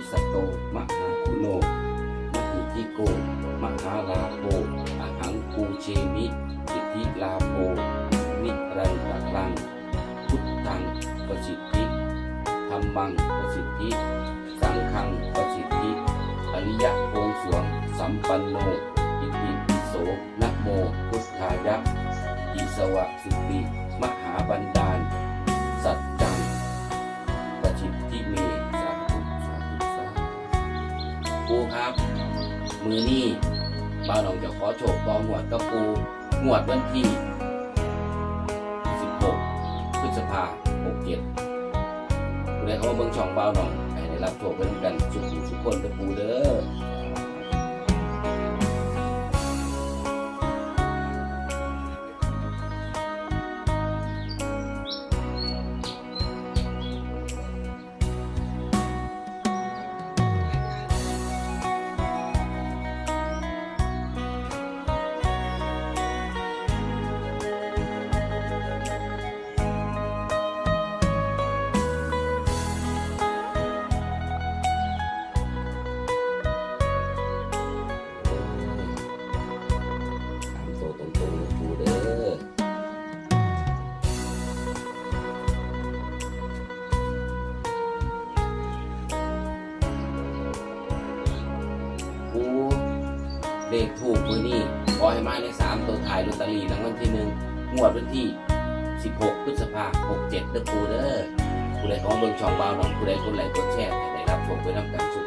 ริสโตมหาคุโนมหิทิโกมหาลาโภอหังกูเชมิจิติลาโปนิรันตะรัง พุทธังประสิทธิธรรมังประสิทธิ สังฆัง นี้บ้านเราจะขอโชคตองหวดกับปูงวดวันที่ 16 พฤษภาคม67ผู้ใดเขามาเบิ่งช่องบ้านหนองให้ได้รับโชคเป็นกันสุขสุขคนกับปูเด้อ เลขถูกมือนี่ขอให้มาในสามตัวถ่ายลอตเตอรี่รางวัลที่หนึ่งงวดวันที่ 16 พฤษภาคม67เด้อปูเด้อผู้ใดของเบิ่งช่องบ่าวน้องผู้ใดคนไหลค์กดแชร์ให้ได้รับชมไปนำกัน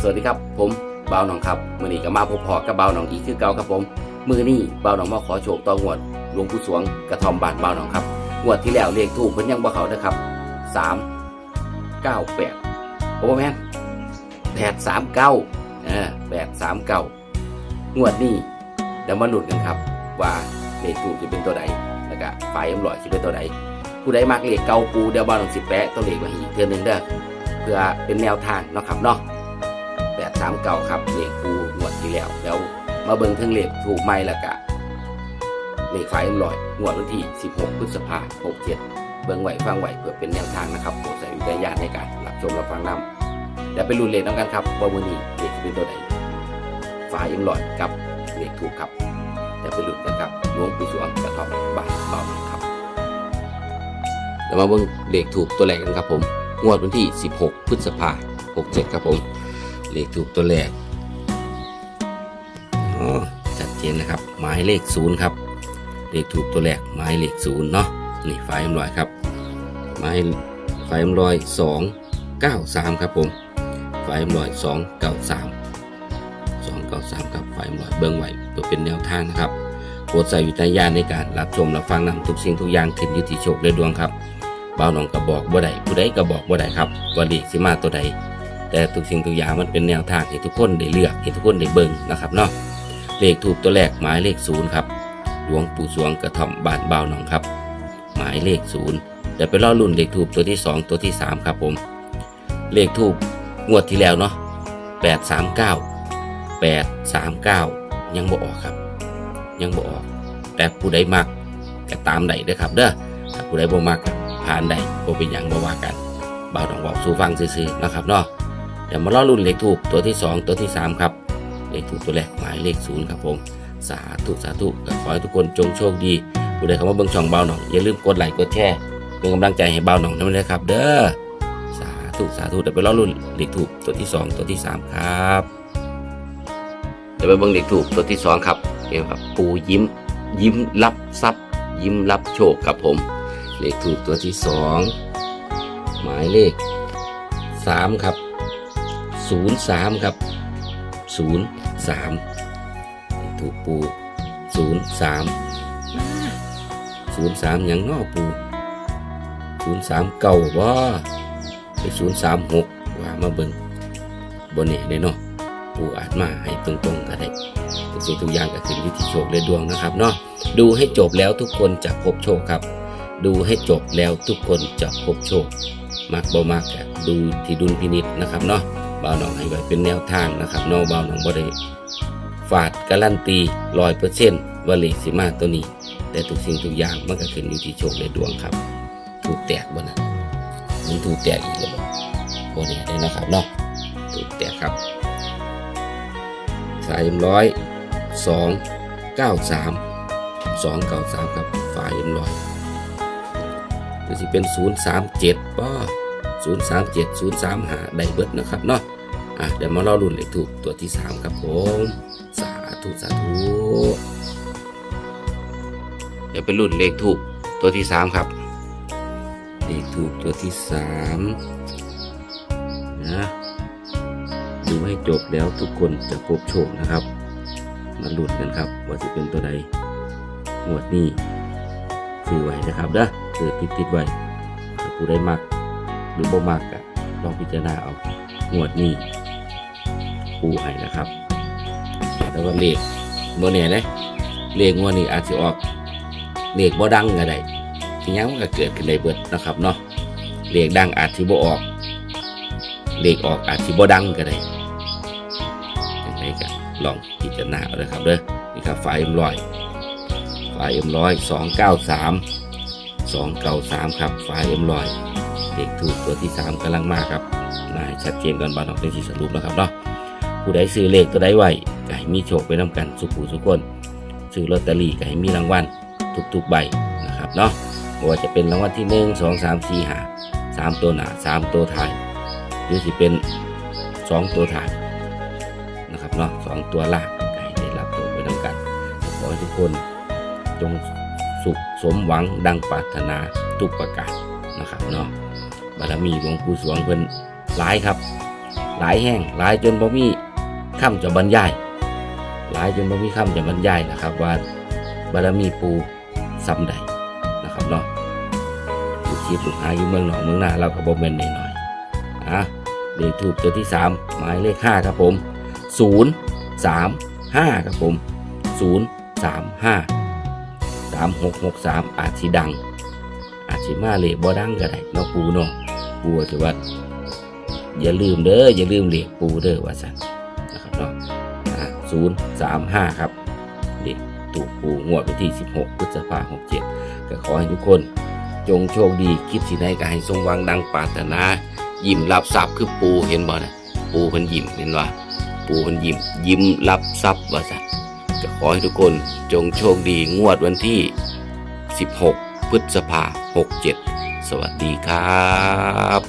สวัสดีครับ ผมบ่าวหนองครับมือนี้ก็มาพบพอกับบ่าวหนองอีกคือเก่าครับผมมือนี้บ่าวหนองมาขอโชคต่องวดหลวงปู่สวงกระทอมบานบ่าวหนองครับงวดที่แล้วเลขถูกเพิ่นยังบ่เขานะครับสามเก้าแปดโอ้แม่นแปดสามเก้าเออแปดสามเก้างวดนี้เดี๋ยวมาหลุ้นกันครับ ว่าเลขถูกจะเป็นตัวใดแล้วก็ฝ่ายอำลอยจะเป็นตัวใดผู้ใดมักเลขเก่าปูเดี๋ยวบ่าวหนองสิแปะตัวเลขมาอีกเทื่อหนึงเด้อเพื่อเป็นแนวทางเนาะครับเนาะ สามเก่าครับเลขปูงวดที่แล้วเดี๋ยวมาเบิ่งถึงเลขถูกไมแล้วกะเลขไฟลอยงวดวันที่ 16 พฤษภาคม67 เบิ่งไหวฟังไหวเพื่อเป็นแนวทางนะครับโปรดใส่วิจารณญาณในการรับชมรับฟังนำเดี๋ยวไปลุ้นเลขน้ำกันครับว่าวันนี้เลขเป็นตัวไหนฝายังลอยกับเลขถูกครับเดี๋ยวไปลุ้นกันครับหลวงปู่สวงกระทอมบาทเบาครับเดี๋ยวมาเบิ่งเลขถูกตัวแรกกันครับผมงวดวันที่ 16 พฤษภาคม67 ครับผม เลขถูกตัวแรกอ๋อชัดเจนนะครับ หมายเลขศูนย์ครับ เลขถูกตัวแรกหมายเลขศูนย์เนาะนี่ไฟเอ็มรอยครับหมายไฟเอ็มรอยสองเก้าสามครับผมไฟเอ็มรอยสองเก้าสามสองเก้าสามครับไฟเอ็มรอยเบื้องไหวเพื่อเป็นแนวทางนะครับโปรดใส่วิจารณญาณในการรับชมรับฟังนำทุกสิ่งทุกอย่างขึ้นอยู่ที่โชคและดวงครับบ่าวหนองกระบอกบ่ได้ผู้ใดกระบอกบ่ได้ครับว่าเลขสิมาตัวใด แต่ทุกสิ่งทุกอย่างมันเป็นแนวทางให้ทุกคนได้เลือกให้ทุกคนได้เบิ่งนะครับเนาะเลขถูกตัวแรกหมายเลขศูนย์ครับหลวงปู่สวงกระท่อมบานบ่าหนองครับ หมายเลขศูนย์เดี๋ยวไปล่อรุ่นเลขถูกตัวที่สองตัวที่สามครับผม เลขถูกงวดที่แล้วเนาะแปดสามเก้าแปดสามเก้ายังบ่ออกครับ ยังบ่ออก แต่ผู้ใดมักก็ตามใดเด้อครับเด้อถ้าผู้ใดบ่มักผ่านใดบ่เป็นหยังบ่ว่ากันเบาหนองบอกสู่ฟังซื่อๆนะครับเนาะ เดี๋ยวมาล่อรุ่นเลขถูกตัวที่ 2 ตัวที่ 3 ครับ เลขถูกตัวแรกหมายเลขศูนย์ครับผม สาธุสาธุขอให้ทุกคนจงโชคดีผู้ใดเข้ามาเบิ่งช่องเบาหน่องอย่าลืมกดไลค์กดแชร์เป็นกำลังใจให้เบาหน่องนั่นเลยครับ เด้อสาธุสาธุเดี๋ยวไปล่อรุ่นเลขถูกตัวที่ 2 ตัวที่ 3 ครับเดี๋ยวไปเบิ่งเลขถูกตัวที่ 2 ครับเกี่ยวกับปูยิ้ม ยิ้มรับทรัพย์ ยิ้มรับโชคครับผมเลขถูกตัวที่ 2 หมายเลข 3 ครับ ศูนย์สามครับศูนย์สามถูกปูศูนย์สามศูนย์สามยังนอปูศูนย์สามเก่าว่าไปศูนย์สามหกว่ามาเบิ่งบนเนี่ยเลยเนาะปูอาจมาให้ตรงๆก็ได้ทุกสิ่งทุกอย่างก็ขึ้นอยู่ที่โชคและดวงนะครับเนาะดูให้จบแล้วทุกคนจะพบโชคครับ ดูให้จบแล้วทุกคนจะพบโชคมักบ่มักอะดูที่ดุลพินิษนะครับเนาะ บ่าวหนองให้ไว้เป็นแนวทางนะครับนอกบ่าวหนองบ่ได้ฝาดการันตีร้อยเปอร์เซ็นต์ว่าเลขสิมาตัวนี้ แต่ทุกสิ่งทุกอย่างมันก็ขึ้นอยู่ที่โชคและดวงครับ ถูกแตกบ่นะมันถูกแตกอีกแล้วบ่เนี่ยได้นะครับเนาะถูกแตกครับสายเอ็มร้อยสองเก้าสามสองเก้าสามครับฝ่ายเอ็มร้อยก็สิเป็นศูนย์สามเจ็ดป้อ ศูนย์สามเจ็ดศูนย์สามหาได้เบิดนะครับเนาะอะเดี๋ยวมารอรุ่นเลขถูกตัวที่สามครับผม สาธุสาธุเดี๋ยวเป็นรุ่นเลขถูกตัวที่สามครับ เลขถูกตัวที่สามนะดูให้จบแล้วทุกคนจะพบโชคนะครับ มาลุ้นกันครับ ว่าจะเป็นตัวใดงวดนี้ซื้อไว้นะครับเด้อคือติดติดๆไว้ผู้ใดมัก หรือบ่มักก็ลองพิจารณาเอางวดนี้ปูให้นะครับ แล้วก็เลขบ่เนี่ยนะเลขงวดนี้อาจจะออกเลขบ่ดังก็ได้ที่ยังมันก็เกิดขึ้นได้เบิดนะครับเนาะเลขดังอาจสิบ่ออกเลขออกอาจสิบ่ดังก็ได้ยังไงก็ลองพิจารณาเอาเลยครับเด้อนี่ครับไฟเอ็มร้อยไฟเอ็มร้อยสองเก้าสามสองเก้าสามครับไฟเอ็มร้อย เลขถูกตัวที่สามกำลังมาครับนาชัดเจนกันบ้านออกเป็นสีสรุปนะครับเนาะผู้ใดซื้อเลขตัวใดไว้ก็ให้มีโชคไปน้ำกันสุขผู้สุขคนซื้อลอตเตอรี่ก็ให้มีรางวัลทุกๆใบนะครับเนาะบ่ว่าจะเป็นรางวัลที่หนึ่งสองสามสี่ห้าสามตัวหนาสามตัวท้ายหรือสิเป็นสองตัวท้ายนะครับเนาะสองตัวล่างก็ให้ได้รับตัวไปด้วยกันขอให้ทุกคนจงสุขสมหวังดังปรารถนาทุกประการนะครับเนาะ บารมีหลวงปู่สวงเพิ่นหลายครับ หลายแห้งหลายจนบ่มีคำจะบรรยาย หลายจนบ่มีคำจะบรรยายนะครับ ว่าบารมีปูซ้ำใดนะครับเนาะลูกชีพลูกหาอยู่เมืองหนองเมืองนาเราก็บ่แม่นหน่อยๆอะเลขถูกตัวที่สามหมายเลขห้าครับผมศูนย์สามห้าครับผมศูนย์สามห้าสามหกหกสามอาจสิดัง สิมาเลขบ่ดังก็ได้เนาะปูเนาะปูก็ถือว่าอย่าลืมเด้ออย่าลืมเลขปูเด้อว่าสั่นนะครับเนาะศูนย์สามห้าครับเลขถูกปูงวดวันที่ 16พฤษภาคม67 ก็ขอให้ทุกคนจงโชคดีคิดสิได้ก็ให้สมหวังดังปรารถนายิ้มรับทรัพย์คือปูเห็นบ่นะปูเพิ่นยิ้มเห็นว่าปูเพิ่นยิ้มยิ้มรับทรัพย์ว่าซั่นก็ขอให้ทุกคนจงโชคดีงวดวันที่ 16 พฤษภา67 สวัสดีครับ